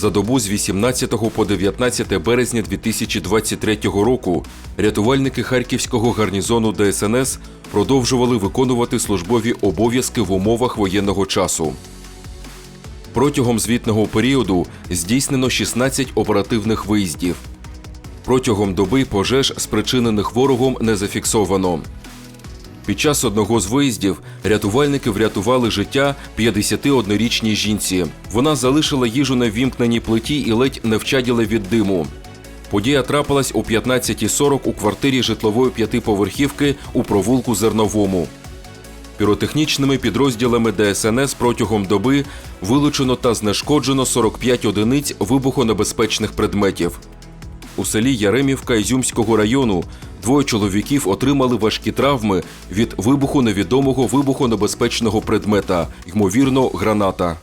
За добу з 18 по 19 березня 2023 року рятувальники Харківського гарнізону ДСНС продовжували виконувати службові обов'язки в умовах воєнного часу. Протягом звітного періоду здійснено 16 оперативних виїздів. Протягом доби пожеж, спричинених ворогом, не зафіксовано. Під час одного з виїздів рятувальники врятували життя 51-річній жінці. Вона залишила їжу на ввімкненій плиті і ледь не вчаділа від диму. Подія трапилась о 15.40 у квартирі житлової п'ятиповерхівки у провулку Зерновому. Піротехнічними підрозділами ДСНС протягом доби вилучено та знешкоджено 45 одиниць вибухонебезпечних предметів. У селі Яремівка Ізюмського району двоє чоловіків отримали важкі травми від вибуху невідомого вибухонебезпечного предмета, ймовірно, граната.